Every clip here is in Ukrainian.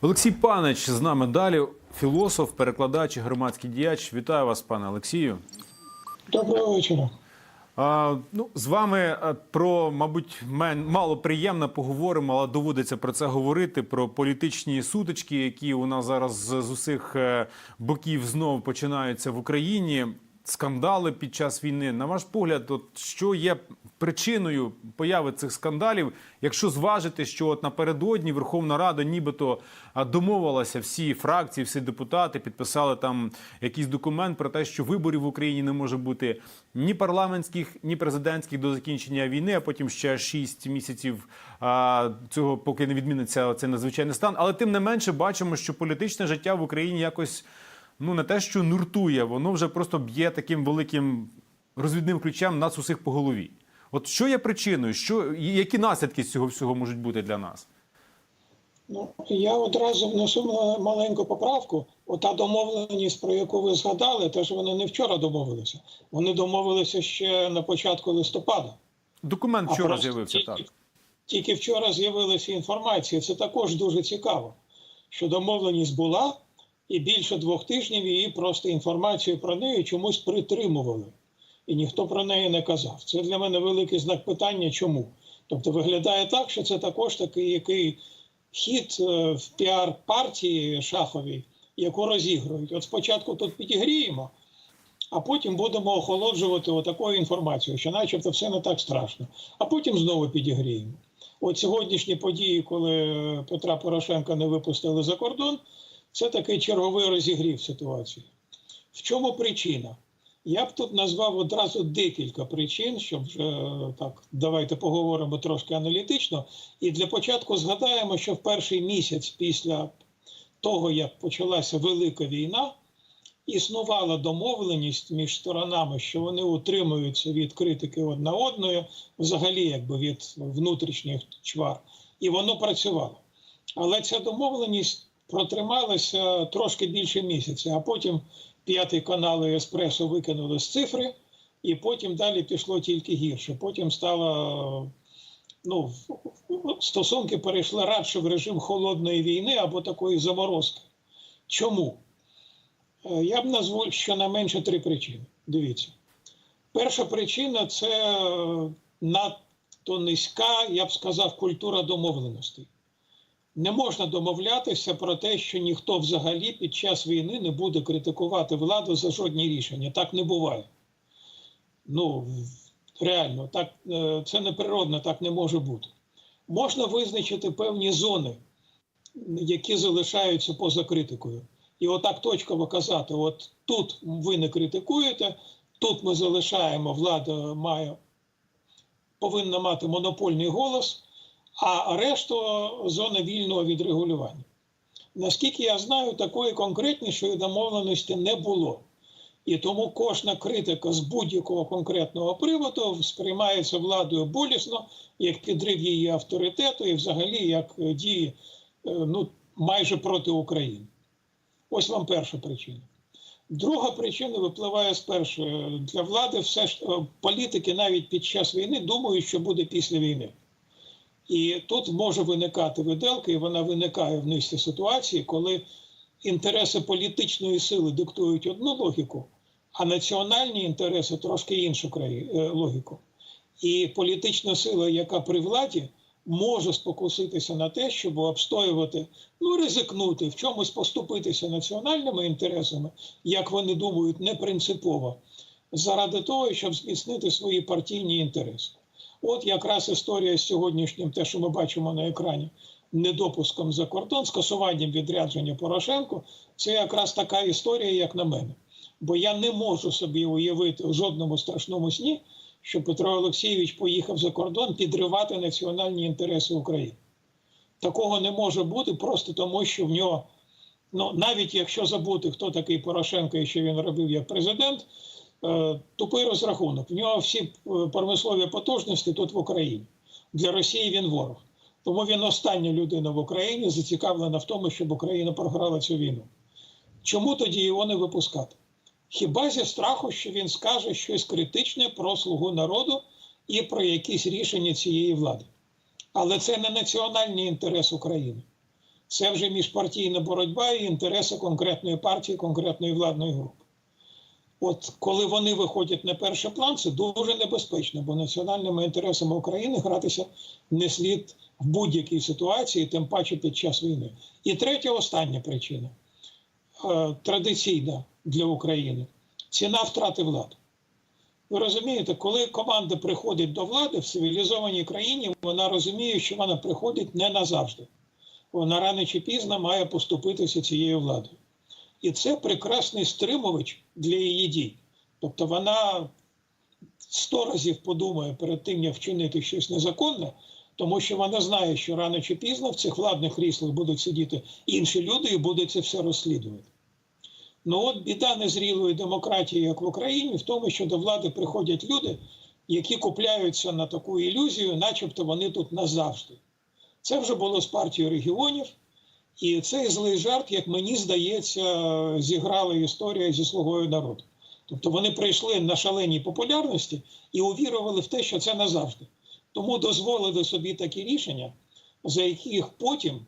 Олексій Панич з нами далі. Філософ, перекладач, і громадський діяч. Вітаю вас, пане Олексію. Доброго вечора. А, ну, з вами про, мабуть, мало приємно поговоримо, але доводиться про це говорити. Про політичні сутички, які у нас зараз з з усіх е, боків знов починаються в Україні. Скандали під час війни. На ваш погляд, от що є причиною появи цих скандалів, якщо зважити, що от напередодні Верховна Рада нібито домовилася, всі фракції, всі депутати підписали там якийсь документ про те, що виборів в Україні не може бути ні парламентських, ні президентських до закінчення війни, а потім ще 6 місяців цього, поки не відміниться цей надзвичайний стан. Але тим не менше бачимо, що політичне життя в Україні якось ну не те, що нуртує, воно вже просто б'є таким великим розвідним ключем нас усіх по голові. От що є причиною? Що які наслідки з цього всього можуть бути для нас? Ну я одразу внесу маленьку поправку. Ота домовленість, про яку ви згадали, теж вони не вчора домовилися. Вони домовилися ще на початку листопада. Документ вчора з'явився так. Тільки вчора з'явилася інформація. Це також дуже цікаво, що домовленість була, і більше двох тижнів її просто інформацію про неї чомусь притримували. І ніхто про неї не казав. Це для мене великий знак питання, чому. Тобто виглядає так, що це також такий який хід е, в піар партії шаховій, яку розігрують. От спочатку тут підігріємо, а потім будемо охолоджувати отакою інформацією, що начебто все не так страшно. А потім знову підігріємо. От сьогоднішні події, коли Петра Порошенка не випустили за кордон, це такий черговий розігрів ситуації. В чому причина? Я б тут назвав одразу декілька причин, щоб вже так давайте поговоримо трошки аналітично. І для початку згадаємо, що в перший місяць після того, як почалася велика війна, існувала домовленість між сторонами, що вони утримуються від критики одна одної, взагалі, якби від внутрішніх чвар, і воно працювало. Але ця домовленість протрималася трошки більше місяця, а потім п'ятий канал і Еспресо викинули з цифри, і потім далі пішло тільки гірше. Потім стало ну, стосунки перейшли радше в режим холодної війни або такої заморозки. Чому? Е, Я б назву щонайменше три причини. Дивіться. Перша причина це е, надто низька, я б сказав, культура домовленостей. Не можна домовлятися про те, що ніхто взагалі під час війни не буде критикувати владу за жодні рішення. Так не буває. Ну, реально, так, е, це неприродно, так не може бути. Можна визначити певні зони, які залишаються поза критикою. І отак точково казати: от тут ви не критикуєте, тут ми залишаємо, влада має, повинна мати монопольний голос, а решту зона вільного відрегулювання. Наскільки я знаю, такої конкретнішої домовленості не було. І тому кожна критика з будь-якого конкретного приводу сприймається владою болісно, як підрив її авторитету і взагалі як е, дії е, ну, майже проти України. Ось вам перша причина. Друга причина випливає з першої. Для влади все ж е, політики навіть під час війни думають, що буде після війни. І тут може виникати виделка, і вона виникає в низці ситуації, коли інтереси політичної сили диктують одну логіку, а національні інтереси трошки іншу е, логіку. І політична сила, яка при владі, може спокуситися на те, щоб обстоювати, ну ризикнути, в чомусь поступитися національними інтересами, як вони думають, не принципово, заради того, щоб зміцнити свої партійні інтереси. От якраз історія з сьогоднішнім, те, що ми бачимо на екрані, недопуском за кордон, скасуванням відрядження Порошенко, це якраз така історія, як на мене. Бо я не можу собі уявити в жодному страшному сні, що Петро Олексійович поїхав за кордон підривати національні інтереси України. Такого не може бути просто тому, що в нього, ну навіть якщо забути, хто такий Порошенко і що він робив як президент, тупий розрахунок. В нього всі е, промислові потужності тут в Україні. Для Росії він ворог. Тому він остання людина в Україні зацікавлена в тому, щоб Україна програла цю війну. Чому тоді його не випускати? Хіба зі страху, що він скаже щось критичне про слугу народу і про якісь рішення цієї влади? Але це не національний інтерес України. Це вже міжпартійна боротьба і інтереси конкретної партії, конкретної владної групи. От коли вони виходять на перший план, це дуже небезпечно, бо національними інтересами України гратися не слід в будь-якій ситуації, тим паче під час війни. І третя, остання причина е, традиційна для України ціна втрати влади. Ви розумієте, коли команда приходить до влади в цивілізованій країні, вона розуміє, що вона приходить не назавжди. Вона рано чи пізно має поступитися цією владою. І це прекрасний стримувач для її дій. Тобто вона сто разів подумає перед тим, як вчинити щось незаконне, тому що вона знає, що рано чи пізно в цих владних кріслах будуть сидіти інші люди і будуть це все розслідувати. Ну от біда незрілої демократії, як в Україні, в тому, що до влади приходять люди, які купляються на таку ілюзію, начебто вони тут назавжди. Це вже було з партією регіонів, і цей злий жарт, як мені здається, зіграла історія зі слугою народу. Тобто вони прийшли на шаленій популярності і увірували в те, що це назавжди. Тому дозволили собі такі рішення, за яких потім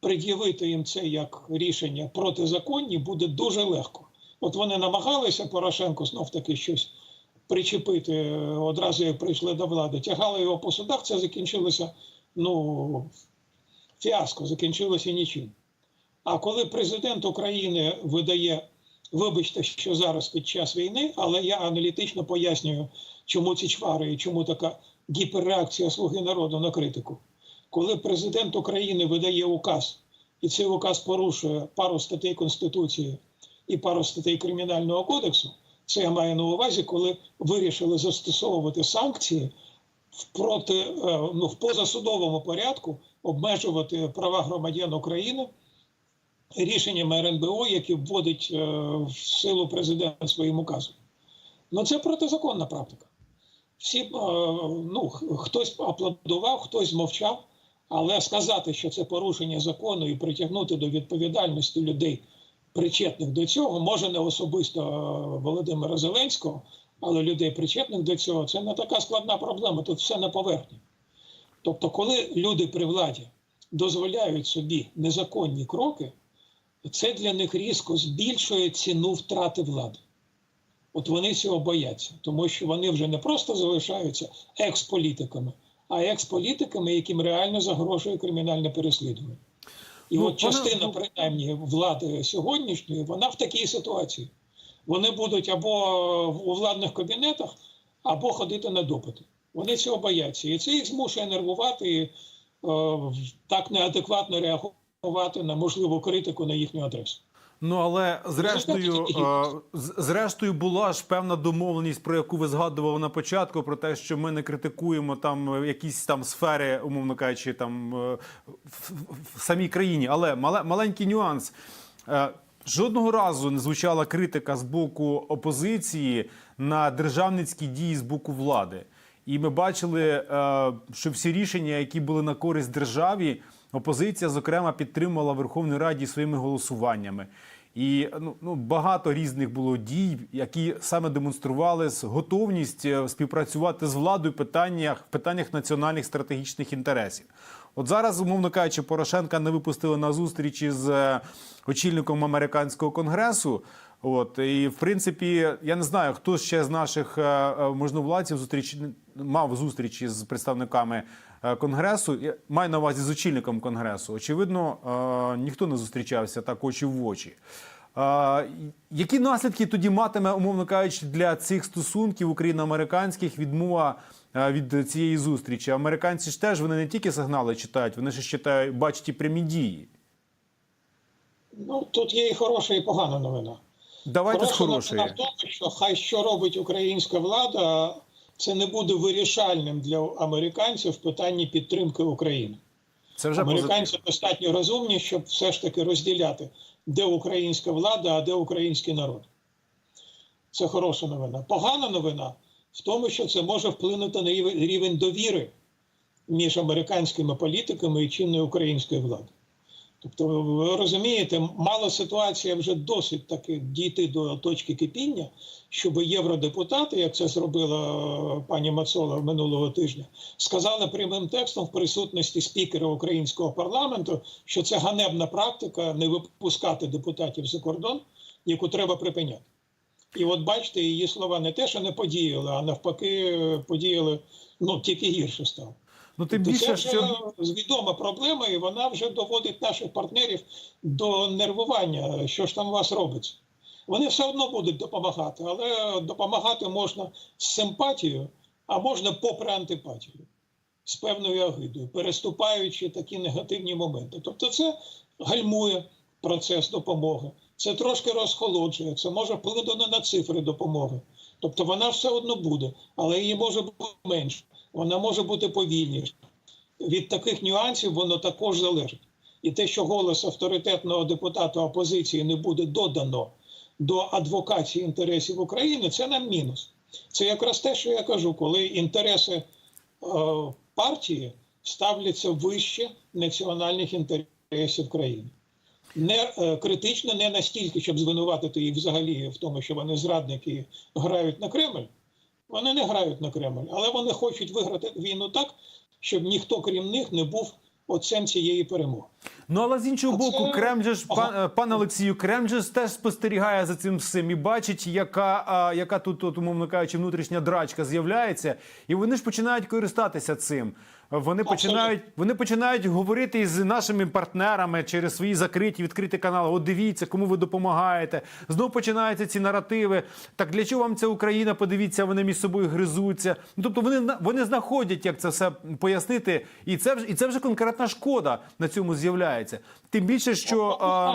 пред'явити їм це як рішення протизаконні буде дуже легко. От вони намагалися Порошенко знов таки щось причепити одразу, як прийшли до влади, тягали його по судах, це закінчилося ну, фіаско, закінчилося нічим. А коли президент України видає, вибачте, що зараз під час війни, але я аналітично пояснюю, чому ці чвари і чому така гіперреакція Слуги народу на критику. Коли президент України видає указ, і цей указ порушує пару статей Конституції і пару статей Кримінального кодексу, це я маю на увазі, коли вирішили застосовувати санкції проти е, ну, в позасудовому порядку обмежувати права громадян України рішеннями РНБО, які вводить е, в силу президент своїм указом. Ну це протизаконна практика. Всі е, ну, хтось аплодував, хтось мовчав, але сказати, що це порушення закону і притягнути до відповідальності людей, причетних до цього, може не особисто Володимира Зеленського, але людей, причетних до цього, це не така складна проблема. Тут все на поверхні. Тобто, коли люди при владі дозволяють собі незаконні кроки, це для них різко збільшує ціну втрати влади. От вони цього бояться, тому що вони вже не просто залишаються експолітиками, а експолітиками, яким реально загрожує кримінальне переслідування. І Ну, от частина, принаймні, влади сьогоднішньої, вона в такій ситуації. Вони будуть або у владних кабінетах, або ходити на допити. Вони цього бояться. І це їх змушує нервувати і е, так неадекватно реагувати на можливу критику на їхню адресу. Ну але зрештою, е, зрештою, була ж певна домовленість, про яку ви згадували на початку, про те, що ми не критикуємо там е, якісь там сфери, умовно кажучи, там е, в, в- в самій країні. Але мале, маленький нюанс. Жодного разу не звучала критика з боку опозиції на державницькі дії з боку влади. І ми бачили, е, що всі рішення, які були на користь державі, опозиція, зокрема, підтримувала в Верховній Раді своїми голосуваннями. І ну, ну, багато різних було дій, які саме демонстрували готовність е, співпрацювати з владою в питаннях, в питаннях національних стратегічних інтересів. От зараз, умовно кажучи, Порошенка не випустили на зустріч із е, очільником американського конгресу. От і в принципі, я не знаю, хто ще з наших е, е, можновладців зустріч мав зустрічі з представниками конгресу. Я маю на увазі з очільником конгресу. Очевидно, ніхто не зустрічався так очі в очі. Які наслідки тоді матиме, умовно кажучи, для цих стосунків україно-американських відмова від цієї зустрічі? Американці ж теж вони не тільки сигнали читають, вони ж читають, бачать і прямі дії. Ну, тут є і хороша, і погана новина. Давайте з хорошої. новина в тому, що хай що робить українська влада, це не буде вирішальним для американців в питанні підтримки України. Це вже позитив. Американці достатньо розумні, щоб все ж таки розділяти, де українська влада, а де український народ. Це хороша новина. Погана новина в тому, що це може вплинути на рівень- довіри між американськими політиками і чинною українською владою. Тобто, ви розумієте, мала ситуація вже досить таки дійти до точки кипіння, щоб євродепутати, як це зробила е, пані Мацола минулого тижня, сказали прямим текстом в присутності спікера українського парламенту, що це ганебна практика не випускати депутатів за кордон, яку треба припиняти. І от бачите, її слова не те, що не подіяли, а навпаки, подіяли ну тільки гірше стало. Ну тим То це більше, вже що відома проблема, і вона вже доводить наших партнерів до нервування. Що ж там у вас робиться? Вони все одно будуть допомагати, але допомагати можна з симпатією, а можна попри антипатію, з певною агидою, переступаючи такі негативні моменти. Тобто, це гальмує процес допомоги, це трошки розхолоджує, це може вплинути на цифри допомоги. Тобто вона все одно буде, але її може бути менше, вона може бути повільніша. Від таких нюансів воно також залежить. І те, що голос авторитетного депутата опозиції не буде додано до адвокації інтересів України, це нам мінус. Це якраз те, що я кажу, коли інтереси е, партії ставляться вище національних інтересів країни. Не е, критично, не настільки, щоб звинуватити їх взагалі в тому, що вони зрадники грають на Кремль. Вони не грають на Кремль, але вони хочуть виграти війну так, щоб ніхто крім них не був отцем цієї перемоги. Ну але з іншого А боку, це- Кремль же ж Ага. пан, е, пан Олексію, Кремль же ж теж спостерігає за цим всім і бачить, яка, а, яка тут, от, умовно кажучи, внутрішня драчка з'являється, і вони ж починають користатися цим. Вони починають, вони починають говорити із нашими партнерами через свої закриті відкриті канали. От дивіться, кому ви допомагаєте. Знову починаються ці наративи. Так для чого вам ця Україна? Подивіться, вони між собою гризуться. Ну тобто вони вони знаходять, як це все пояснити, і це вже і це вже конкретна шкода на цьому з'являється. Тим більше, що а,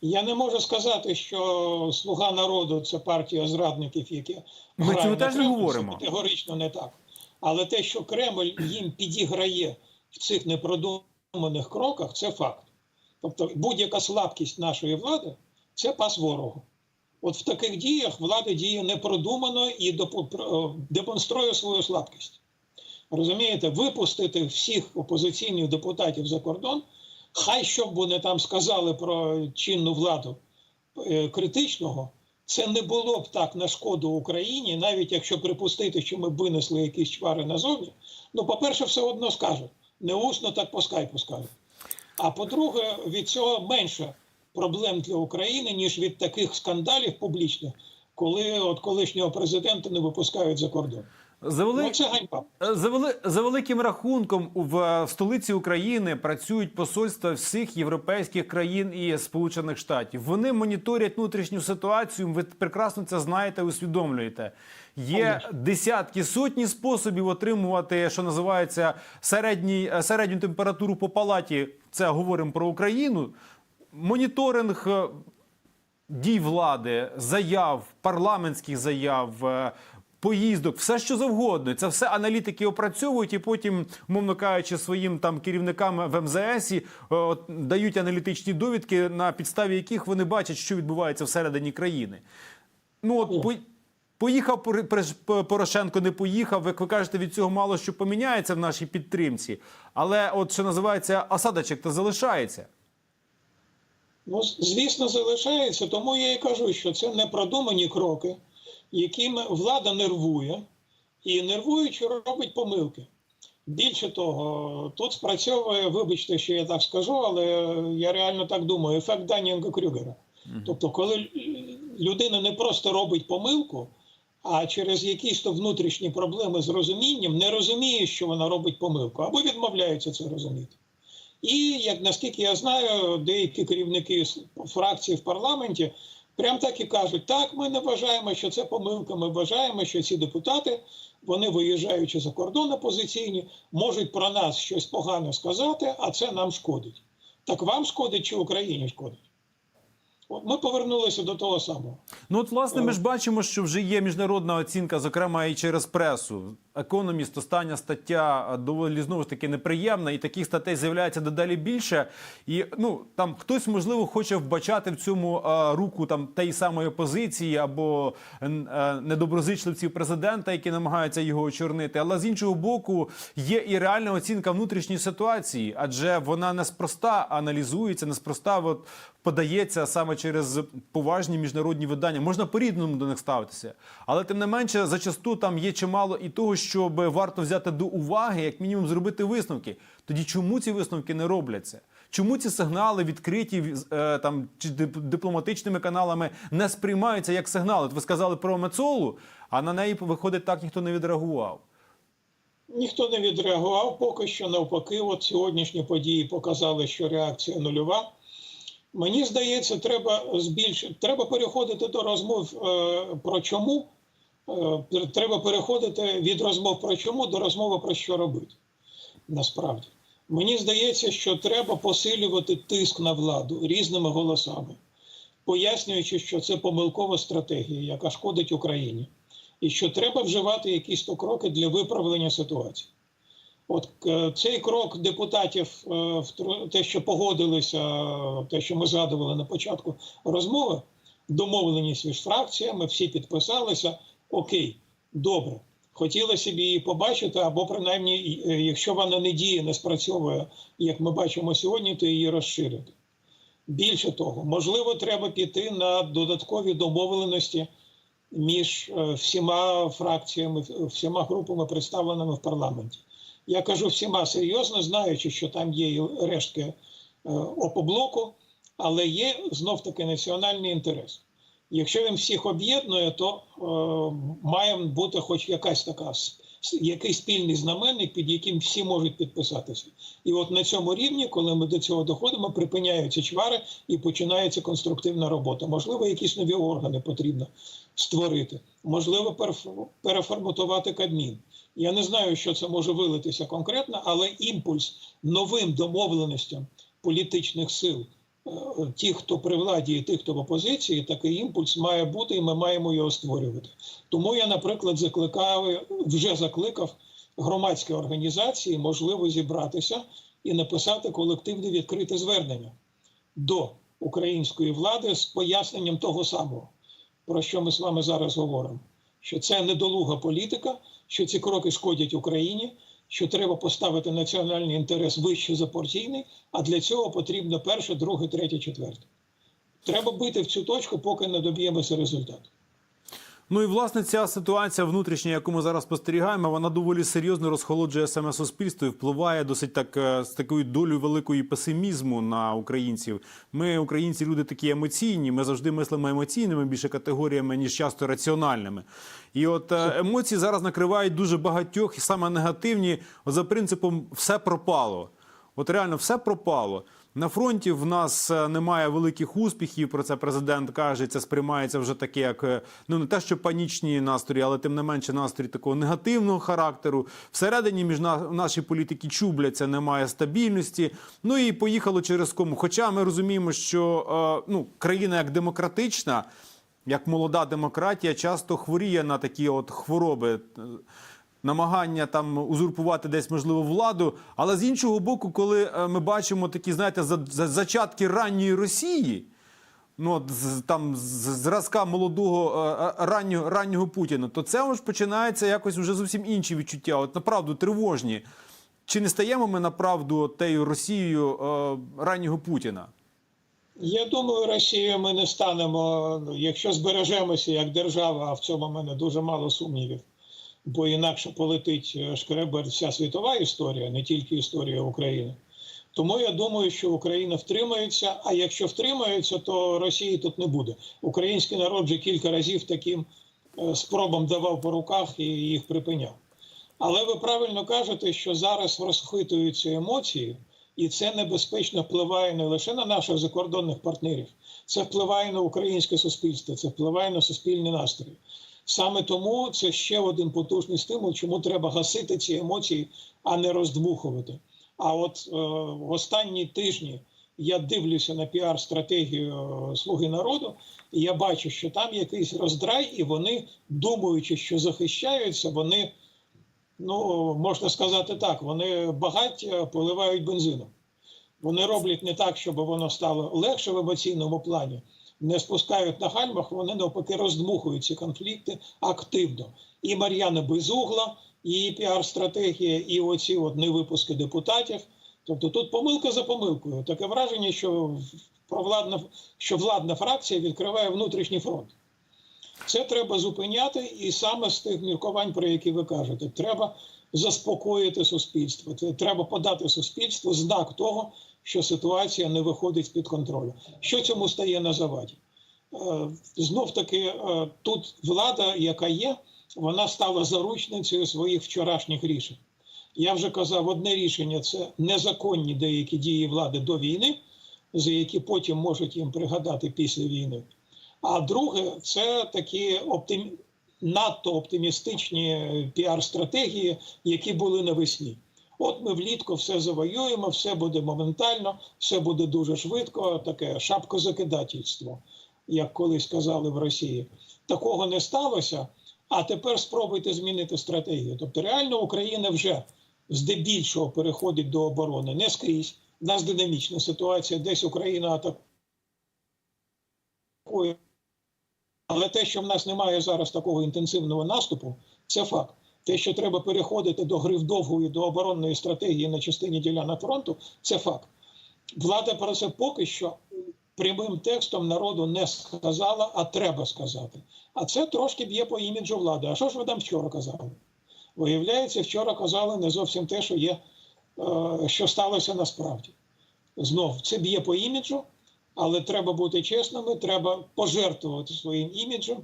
Я не можу сказати, що Слуга народу це партія зрадників, які Ми цього теж не говоримо. Категорично не так. Але те, що Кремль їм підіграє в цих непродуманих кроках, це факт. Тобто будь-яка слабкість нашої влади це пас ворогу. От в таких діях влада діє непродумано і е, демонструє свою слабкість. Розумієте, випустити всіх опозиційних депутатів за кордон, хай що б вони там сказали про чинну владу е, критичного, це не було б так на шкоду Україні, навіть якщо припустити, що ми б винесли якісь чвари назовні. Ну, по-перше, все одно скажуть. Не усно, так по скайпу скажуть. А по-друге, від цього менше проблем для України, ніж від таких скандалів публічних, коли от колишнього президента не випускають за кордон. За вели... Ну, ганьба. За, вели... за великим рахунком в, в столиці України працюють посольства всіх європейських країн і Сполучених Штатів. Вони моніторять внутрішню ситуацію. Ви прекрасно це знаєте, усвідомлюєте. Є десятки сотні способів отримувати, що називається середній, е, середню температуру по палаті. Це говоримо про Україну. Моніторинг е, дій влади, заяв, парламентських заяв, е, поїздок, все що завгодно. Це все аналітики опрацьовують і потім, мовно кажучи, своїм там керівникам в МЗС е, дають аналітичні довідки, на підставі яких вони бачать, що відбувається всередині країни. Ну от по. Поїхав Порошенко, не поїхав. Як ви кажете, від цього мало що поміняється в нашій підтримці. Але, от що називається, осадочок то залишається. Ну, звісно, залишається, тому я і кажу, що це непродумані кроки, якими влада нервує, і нервуючи робить помилки. Більше того, тут спрацьовує, вибачте, що я так скажу, але я реально так думаю, ефект Данінга Крюгера. Тобто, коли людина не просто робить помилку, а через якісь то внутрішні проблеми з розумінням не розуміє, що вона робить помилку, або відмовляється це розуміти. І як наскільки я знаю, деякі керівники фракцій в парламенті прям так і кажуть: так, ми не вважаємо, що це помилка. Ми вважаємо, що ці депутати, вони виїжджаючи за кордон опозиційні, можуть про нас щось погано сказати, а це нам шкодить. Так вам шкодить чи Україні шкодить? От ми повернулися до того самого. Ну, от, власне, ми ж бачимо, що вже є міжнародна оцінка, зокрема і через пресу. Економіст, остання стаття доволі знову ж таки неприємна, і таких статей з'являється дедалі більше. І ну там хтось можливо хоче вбачати в цьому е, руку там тієї самої опозиції або е, недоброзичливців президента, які намагаються його очорнити. Але з іншого боку, є і реальна оцінка внутрішньої ситуації, адже вона неспроста аналізується, неспроста от, подається саме через поважні міжнародні видання. Можна по-різному до них ставитися, але тим не менше, зачасту там є чимало і того, щоб варто взяти до уваги, як мінімум, зробити висновки. Тоді чому ці висновки не робляться? Чому ці сигнали відкриті е, там чи дипломатичними каналами не сприймаються як сигнали? Ви сказали про Мецолу, а на неї виходить так ніхто не відреагував. Ніхто не відреагував, поки що навпаки, от сьогоднішні події показали, що реакція нульова. Мені здається, треба збільшити, треба переходити до розмов е, про чому. Е, треба переходити від розмов про чому до розмови про що робити. Насправді, мені здається, що треба посилювати тиск на владу різними голосами, пояснюючи, що це помилкова стратегія, яка шкодить Україні, і що треба вживати якісь то кроки для виправлення ситуації. От е, цей крок депутатів, е, в те, що погодилися, те, що ми згадували на початку розмови, домовленість між фракціями, всі підписалися. Окей, добре. Хотілося б її побачити, або принаймні, е, якщо вона не діє, не спрацьовує, як ми бачимо сьогодні, то її розширити. Більше того, можливо, треба піти на додаткові домовленості між е, всіма фракціями, всіма групами, представленими в парламенті. Я кажу всіма серйозно, знаючи, що там є рештки е, опоблоку, але є знов таки національний інтерес. Якщо він всіх об'єднує, то е, має бути хоч якась така якийсь спільний знаменник, під яким всі можуть підписатися. І от на цьому рівні, коли ми до цього доходимо, припиняються чвари і починається конструктивна робота. Можливо, якісь нові органи потрібно створити, можливо, переф- переформатувати Кабмін. Я не знаю, що це може вилитися конкретно, але імпульс новим домовленостям політичних сил, тих, хто при владі, і тих, хто в опозиції, такий імпульс має бути, і ми маємо його створювати. Тому я, наприклад, закликав, вже закликав громадські організації, можливо, зібратися і написати колективне відкрите звернення до української влади з поясненням того самого, про що ми з вами зараз говоримо. Що це недолуга політика, що ці кроки шкодять Україні, що треба поставити національний інтерес вище за партійний, а для цього потрібно перше, друге, третє, четверте. Треба бити в цю точку, поки не доб'ємося результату. Ну і власне ця ситуація внутрішня, яку ми зараз спостерігаємо, вона доволі серйозно розхолоджує саме суспільство і впливає досить так е, з такою долею великої песимізму на українців. Ми, українці, люди такі емоційні. Ми завжди мислимо емоційними більше категоріями, ніж часто раціональними. І от е, емоції зараз накривають дуже багатьох і саме негативні за принципом все пропало. От реально все пропало. На фронті в нас е, немає великих успіхів. Про це президент каже. Це сприймається вже таке, як е, ну не те, що панічні настрої, але тим не менше настрій такого негативного характеру. Всередині між на- наші політики чубляться, немає стабільності. Ну і поїхало через кому. Хоча ми розуміємо, що е, ну країна як демократична, як молода демократія, часто хворіє на такі от хвороби. Намагання там узурпувати десь можливо владу. Але з іншого боку, коли е, ми бачимо такі, знаєте, за, за- зачатки ранньої Росії. Ну, там зразка молодого е, е, раннього, раннього Путіна, то це ж починається якось вже зовсім інші відчуття. От направду тривожні. Чи не стаємо ми направду тією Росією раннього Путіна? Я думаю, Росією ми не станемо, ну, якщо збережемося як держава, а в цьому мене дуже мало сумнівів, бо інакше полетить е, шкребер вся світова історія, не тільки історія України. Тому я думаю, що Україна втримається. А якщо втримається, то Росії тут не буде. Український народ вже кілька разів таким е, спробам давав по руках і їх припиняв. Але ви правильно кажете, що зараз розхитуються емоції, і це небезпечно впливає не лише на наших закордонних партнерів, це впливає на українське суспільство, це впливає на суспільні настрої. Саме тому це ще один потужний стимул, чому треба гасити ці емоції, а не роздмухувати. А от е, в останні тижні я дивлюся на піар-стратегію е, Слуги народу, і я бачу, що там якийсь роздрай, і вони, думаючи, що захищаються, вони ну можна сказати так, вони багаття поливають бензином. Вони роблять не так, щоб воно стало легше в емоційному плані, не спускають на гальмах, вони навпаки роздмухують ці конфлікти активно. І Мар'яна Безугла, і піар-стратегія, і оці от невипуски депутатів. Тобто тут помилка за помилкою. Таке враження, що провладна, що владна фракція відкриває внутрішній фронт. Це треба зупиняти, і саме з тих міркувань, про які ви кажете, треба заспокоїти суспільство. Це треба подати суспільству знак того, що ситуація не виходить з під контролю. Що цьому стає на заваді? Знов таки, тут влада, яка є, вона стала заручницею своїх вчорашніх рішень. Я вже казав, одне рішення це незаконні деякі дії влади до війни, за які потім можуть їм пригадати після війни. А друге, це такі оптим... надто оптимістичні піар-стратегії, які були навесні. От ми влітку все завоюємо, все буде моментально, все буде дуже швидко, таке шапкозакидательство, як колись казали в Росії. Такого не сталося. А тепер спробуйте змінити стратегію. Тобто, реально Україна вже здебільшого переходить до оборони не скрізь. У нас динамічна ситуація, десь Україна атакує. Але те, що в нас немає зараз такого інтенсивного наступу, це факт. Те, що треба переходити до гри вдовгої, до оборонної стратегії на частині ділянок фронту, це факт. Влада про це поки що прямим текстом народу не сказала, а треба сказати. А це трошки б'є по іміджу влади. А що ж ви там вчора казали? Виявляється, вчора казали не зовсім те, що є, що сталося насправді. Знов це б'є по іміджу, але треба бути чесними, треба пожертвувати своїм іміджем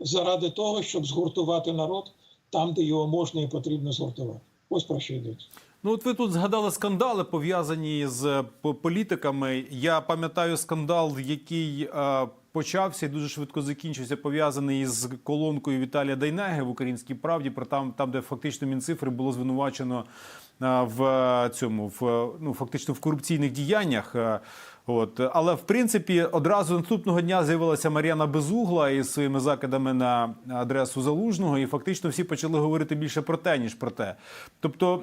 заради того, щоб згуртувати народ там, де його можна і потрібно згуртувати. Ось про що йдеться. Ну, от ви тут згадали скандали, пов'язані з політиками. Я пам'ятаю скандал, який е, почався і дуже швидко закінчився, пов'язаний із колонкою Віталія Дайнеги в Українській правді, про там, там, де фактично Мінцифри було звинувачено е, в цьому, в ну фактично в корупційних діяннях. Е, От, але в принципі одразу наступного дня з'явилася Мар'яна Безугла із своїми закидами на адресу залужного, і фактично всі почали говорити більше про те, ніж про те. Тобто,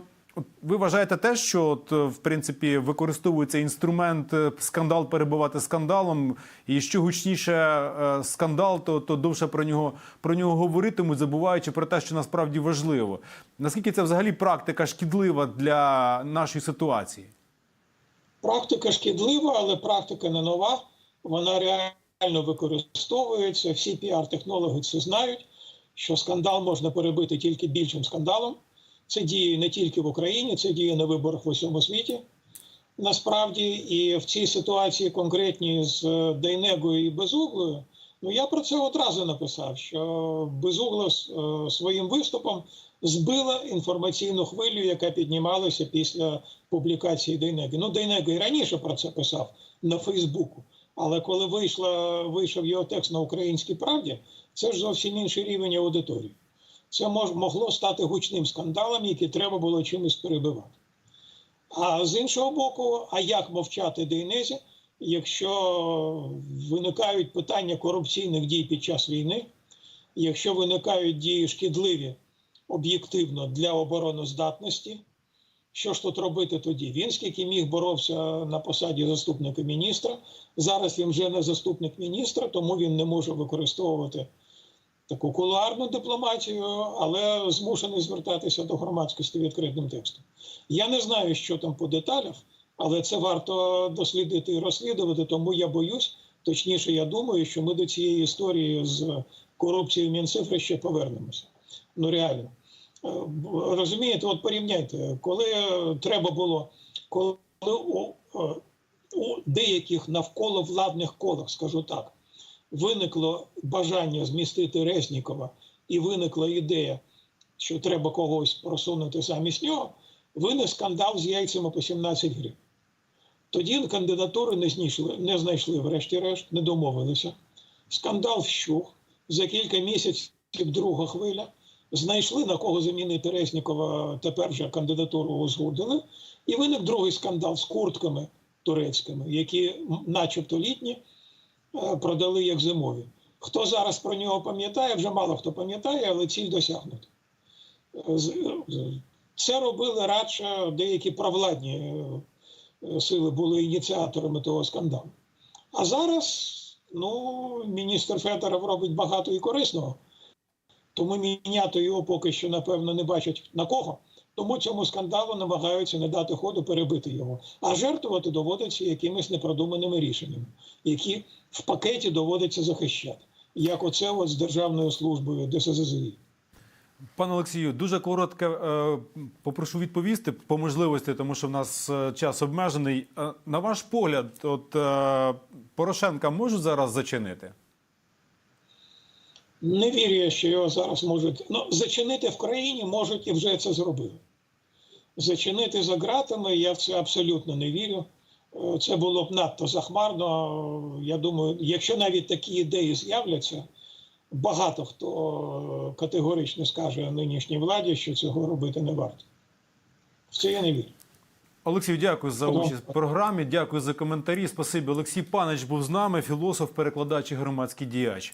ви вважаєте те, що от, в принципі використовується інструмент скандал перебувати скандалом, і що гучніше е, скандал, то, то довше про нього про нього говоритимуть, забуваючи про те, що насправді важливо. Наскільки це взагалі практика шкідлива для нашої ситуації? Практика шкідлива, але практика не нова. Вона реально використовується. Всі піар-технологи це знають, що скандал можна перебити тільки більшим скандалом. Це діє не тільки в Україні, це діє на виборах в усьому світі. Насправді, і в цій ситуації конкретній з Дейнегою і Безуглою, ну я про це одразу написав, що Безугла своїм виступом збила інформаційну хвилю, яка піднімалася після публікації Дейнеги. Ну, Дейнега і раніше про це писав на Фейсбуку. Але коли вийшла, вийшов його текст на українській правді, це ж зовсім інший рівень аудиторії. Це мож, могло стати гучним скандалом, який треба було чимось перебивати. А з іншого боку, а як мовчати Дейнезі, якщо виникають питання корупційних дій під час війни, якщо виникають дії шкідливі об'єктивно для обороноздатності, що ж тут робити тоді? Він скільки міг боровся на посаді заступника міністра. Зараз він вже не заступник міністра, тому він не може використовувати таку кулуарну дипломатію, але змушений звертатися до громадськості відкритим текстом. Я не знаю, що там по деталях, але це варто дослідити і розслідувати, тому я боюсь, точніше, я думаю, що ми до цієї історії з корупцією Мінцифри ще повернемося. Ну реально. Розумієте, от порівняйте, коли треба було, коли у, у деяких навколо владних колах, скажу так, виникло бажання змістити Резнікова і виникла ідея, що треба когось просунути замість нього, виник скандал з яйцями по 17 гривень. Тоді кандидатури не знайшли, не знайшли, врешті-решт, не домовилися. Скандал вщух, за кілька місяців друга хвиля. Знайшли на кого замінити Резнікова, тепер вже кандидатуру узгодили. І виник другий скандал з куртками турецькими, які, начебто літні, продали як зимові. Хто зараз про нього пам'ятає, вже мало хто пам'ятає, але ціль досягнута. З- Це робили радше деякі провладні е, сили були ініціаторами того скандалу. А зараз ну, міністр Федоров робить багато і корисного, тому міняти його поки що, напевно, не бачать на кого. Тому цьому скандалу намагаються не дати ходу перебити його. А жертвувати доводиться якимись непродуманими рішеннями, які в пакеті доводиться захищати. Як оце от з Державною службою ДСЗЗІ. Пане Олексію, дуже коротко е, попрошу відповісти по можливості, тому що в нас е, час обмежений. Е, на ваш погляд, от Порошенка можуть зараз зачинити? Не вірю, я, що його зараз можуть. Ну, зачинити в країні можуть і вже це зробили. Зачинити за ґратами я в це абсолютно не вірю. Е, Це було б надто захмарно. Я думаю, якщо навіть такі ідеї з'являться, багато хто е, категорично скаже нинішній владі, що цього робити не варто. В це я не вірю. Олексію, дякую за участь в програмі. Дякую за коментарі. Спасибі. Олексій Панич був з нами, філософ, перекладач і громадський діяч.